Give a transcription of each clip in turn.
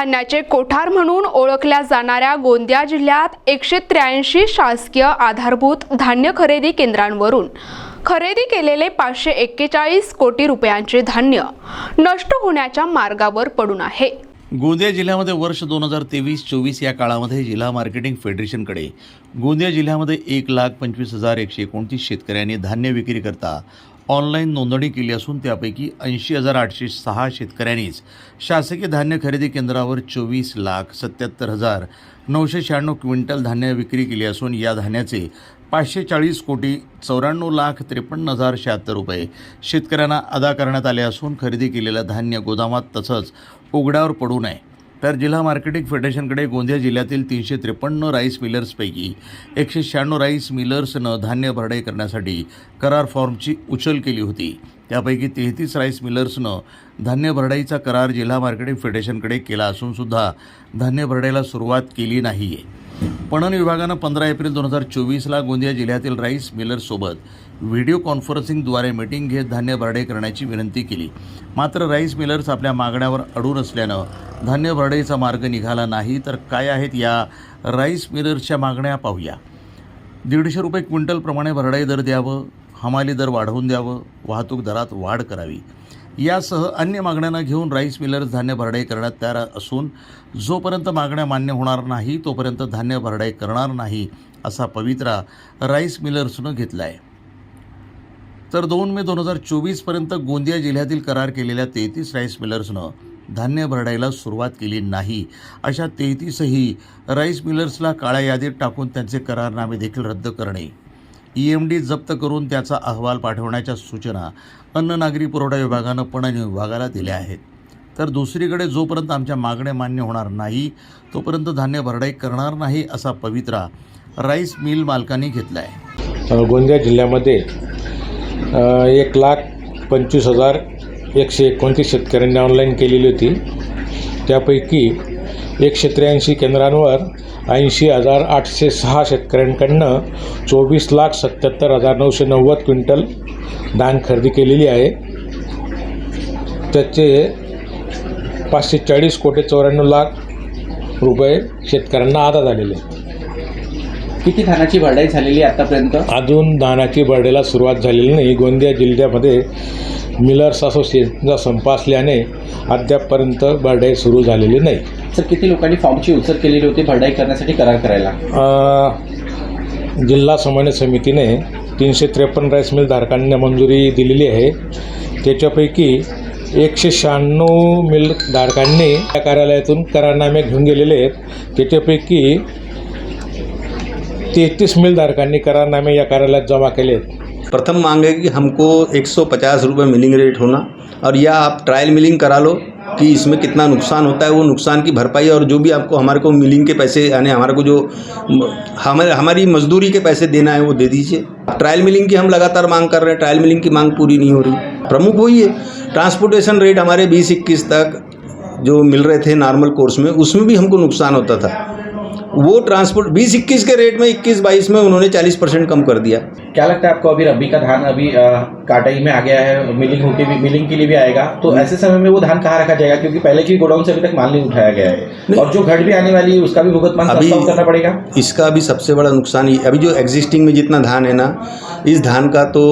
धान्याचे कोठार म्हणून ओळखल्या जाणाऱ्या गोंदिया जिल्ह्यात एकशे त्र्याऐंशी शासकीय आधारभूत धान्य खरेदी केंद्रांवरून खरेदी केलेले पाचशे एक्केचाळीस कोटी रुपयांचे धान्य नष्ट होण्याच्या मार्गावर पडून आहे. गोंदिया जिल्ह्यामध्ये वर्ष दोन हजार तेवीस चोवीस या काळामध्ये जिल्हा मार्केटिंग फेडरेशनकडे गोंदिया जिल्ह्यामध्ये एक लाख पंचवीस हजार एकशे एकोणतीस शेतकऱ्यांनी धान्य विक्री करता ऑनलाईन नोंदणी केली असून त्यापैकी ऐंशी हजार आठशे सहा शेतकऱ्यांनीच शासकीय धान्य खरेदी केंद्रावर चोवीस लाख सत्याहत्तर हजार नऊशे शहाण्णव क्विंटल धान्य विक्री केली असून या धान्याचे पाचशे चाळीस कोटी चौऱ्याण्णव लाख त्रेपन्न हजार शहात्तर रुपये शेतकऱ्यांना अदा करण्यात आले असून खरेदी केलेलं धान्य गोदामात तसंच उघड्यावर पडू नये. तर जिल्हा मार्केटिंग फेडरेशनकडे गोंदिया जिल्ह्यातील तीनशे त्रेपन्न राईस मिलर्सपैकी एकशे शहाण्णव राईस मिलर्सनं धान्य भरडाई करण्यासाठी करार फॉर्मची उचल केली होती. त्यापैकी तेहतीस राईस मिलर्सनं धान्य भरडाईचा करार जिल्हा मार्केटिंग फेडरेशनकडे केला असूनसुद्धा धान्य भरडाईला सुरुवात केली नाही आहे पणन विभागानं पंधरा एप्रिल दोन हजार चोवीसला गोंदिया जिल्ह्यातील राईस मिलर्ससोबत व्हिडिओ कॉन्फरन्सिंगद्वारे मीटिंग घेत धान्य भरडे करण्याची विनंती केली. मात्र राईस मिलर्स आपल्या मागण्यावर अडून असल्यानं धान्य भरडाईचा मार्ग निघाला नाही तर काय आहेत या राईस मिलर्सच्या मागण्या पाहूया. दीडशे रुपये क्विंटलप्रमाणे भरडाई दर द्यावं हमाली दर वाढवून द्यावं वाहतूक दरात वाढ करावी. यासह अन्य मागण्यांना घेऊन राईस मिलर्स धान्य भरडाई करण्यात तयार असून जोपर्यंत मागण्या मान्य होणार नाही तोपर्यंत धान्य भरडाई करणार नाही असा पवित्रा राईस मिलर्सनं घेतला आहे तर दोन मे दोन हजार चोवीसपर्यंत गोंदिया जिल्ह्यातील करार केलेल्या तेहतीस राईस मिलर्सनं धान्य भरडाईला सुरुवात केली नाही. अशा तेहतीसही राईस मिलर्सला काळ्या यादीत टाकून त्यांचे करारनामे देखील रद्द करणे. ई एम डी जप्त करून त्याचा अहवाल पाठवण्याच्या सूचना अन्न नागरी पुरवठा विभागानं पणन विभागाला दिल्या आहेत. तर दुसरीकडे जोपर्यंत आमच्या मागण्या मान्य होणार नाही तोपर्यंत धान्य भरडाई करणार नाही असा पवित्रा राईस मिल मालकांनी घेतला आहे गोंदिया जिल्ह्यामध्ये एक लाख पंचवीस हजार एकशे एकोणतीस शेतकऱ्यांनी ऑनलाईन केलेली होती. त्यापैकी एकशे त्र्याऐंशी केंद्रांवर ऐंशी हजार आठशे सहा शेतकऱ्यांकडनं चोवीस लाख सत्याहत्तर हजार नऊशे नव्वद क्विंटल धान खरेदी केलेली आहे. त्याचे पाचशे चाळीस कोटी चौऱ्याण्णव लाख रुपये शेतकऱ्यांना अदा झालेले. किती धानाची भरडाई झालेली आहे आतापर्यंत? अजून धानाची बर्डेला सुरुवात झालेली नाही. गोंदिया जिल्ह्यामध्ये मिलर्स असोसिएशनचा संप असल्याने अद्यापपर्यंत बर्डाई सुरू झालेली नाही. सर किती लोकांनी फॉर्मची उचल केलेली होती भरडाई करण्यासाठी करार करायला? अ, जिल्हा समन्वय समितीने तीनशे त्रेपन्न राईस मिल धारकांना मंजुरी दिलेली आहे. त्याच्यापैकी एकशे शहाण्णव मिल धारकांनी या कार्यालयातून करारनामे घेऊन गेलेले आहेत. त्याच्यापैकी तेहतीस मिल धारकांनी करारनामे या कार्यालयात जमा केले आहेत. प्रथम मांग है कि हमको 150 रुपये मिलिंग रेट होना और या आप ट्रायल मिलिंग करा लो कि इसमें कितना नुकसान होता है, वो नुकसान की भरपाई और जो भी आपको हमारे को मिलिंग के पैसे, यानी हमारे को जो हमारे हमारी मजदूरी के पैसे देना है वो दे दीजिए। ट्रायल मिलिंग की हम लगातार मांग कर रहे हैं, ट्रायल मिलिंग की मांग पूरी नहीं हो रही। प्रमुख वही है, ट्रांसपोर्टेशन रेट हमारे बीस इक्कीस तक जो मिल रहे थे नॉर्मल कोर्स में, उसमें भी हमको नुकसान होता था। वो ट्रांसपोर्ट, बीस इक्कीस के रेट में, इक्कीस बाईस में उन्होंने चालीस परसेंट कम कर दिया। क्या लगता है आपको अभी रबी का धान अभी काटाई में आ गया है मिलिंग होके भी मिलिंग के लिए भी आएगा? तो ऐसे समय में वो धान कहाँ रखा जाएगा? क्योंकि पहले की गोडाउन से अभी तक माल नहीं उठाया गया है। और जो घट भी आने वाली है उसका भी भुगतान अभी- करना पड़ेगा? इसका अभी सबसे बड़ा नुकसान ये अभी जो एग्जिस्टिंग में जितना धान है ना इस धान का तो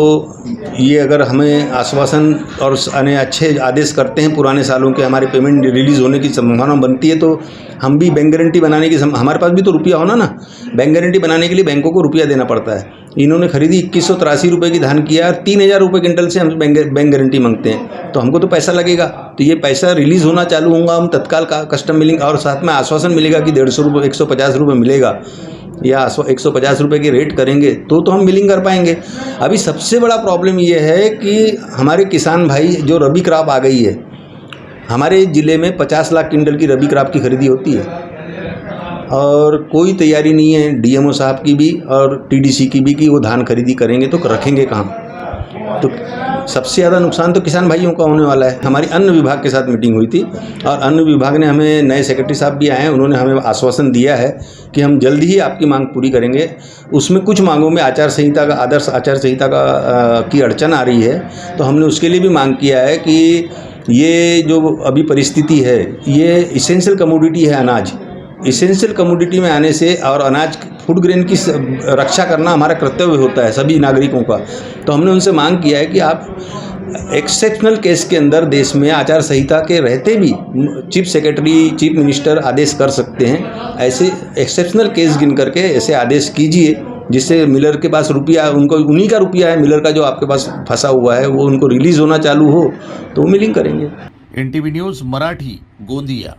ये अगर हमें आश्वासन और अच्छे आदेश करते हैं पुराने सालों के हमारे पेमेंट रिलीज़ होने की संभावना बनती है तो हम भी बैंक गारंटी बनाने की हमारे पास भी तो रुपया होना ना बैंक गारंटी बनाने के लिए बैंकों को रुपया देना पड़ता है। इन्होंने खरीदी, इक्कीस सौ तिरासी रुपये की धान किया, तीन हज़ार रुपये क्विंटल से हम बैंक बैंक गारंटी मांगते हैं। तो हमको तो पैसा लगेगा। तो ये पैसा रिलीज़ होना चालू होगा, हम तत्काल का कस्टम मिलेंगे और साथ में आश्वासन मिलेगा कि डेढ़ सौ रुपये एक सौ पचास रुपये मिलेगा। या एक सौ पचास रुपये की रेट करेंगे तो तो हम मिलिंग कर पाएँगे। अभी सबसे बड़ा प्रॉब्लम ये है कि हमारे किसान भाई, जो रबी क्रॉप आ गई है, हमारे ज़िले में पचास लाख क्विंटल की रबी क्रॉप की खरीदी होती है। और कोई तैयारी नहीं है डीएमओ साहब की भी और टीडीसी की भी कि वो धान खरीदी करेंगे तो रखेंगे कहाँ। तो सबसे ज़्यादा नुकसान तो किसान भाइयों का होने वाला है। हमारी अन्न विभाग के साथ मीटिंग हुई थी और अन्न विभाग ने हमें नए सेक्रेटरी साहब भी आए हैं उन्होंने हमें आश्वासन दिया है कि हम जल्द ही आपकी मांग पूरी करेंगे। उसमें कुछ मांगों में आचार संहिता का आदर्श आचार संहिता का अ, की अड़चन आ रही है। तो हमने उसके लिए भी मांग किया है कि ये जो अभी परिस्थिति है ये इसेंशियल कमोडिटी है अनाज। इसेंशियल कमोडिटी में आने से और अनाज फ़ूड ग्रेन की रक्षा करना हमारा कर्तव्य होता है सभी नागरिकों का। तो हमने उनसे मांग किया है कि आप एक्सेप्शनल केस के अंदर देश में आचार संहिता के रहते भी चीफ सेक्रेटरी, चीफ मिनिस्टर आदेश कर सकते हैं। ऐसे एक्सेप्शनल केस गिन करके ऐसे आदेश कीजिए, जिससे मिलर के पास रुपया, उनको, उन्हीं का रुपया है मिलर का जो आपके पास फंसा हुआ है, वो उनको रिलीज़ होना चालू हो तो मिलिंग करेंगे। N news, Marathi, Gondia.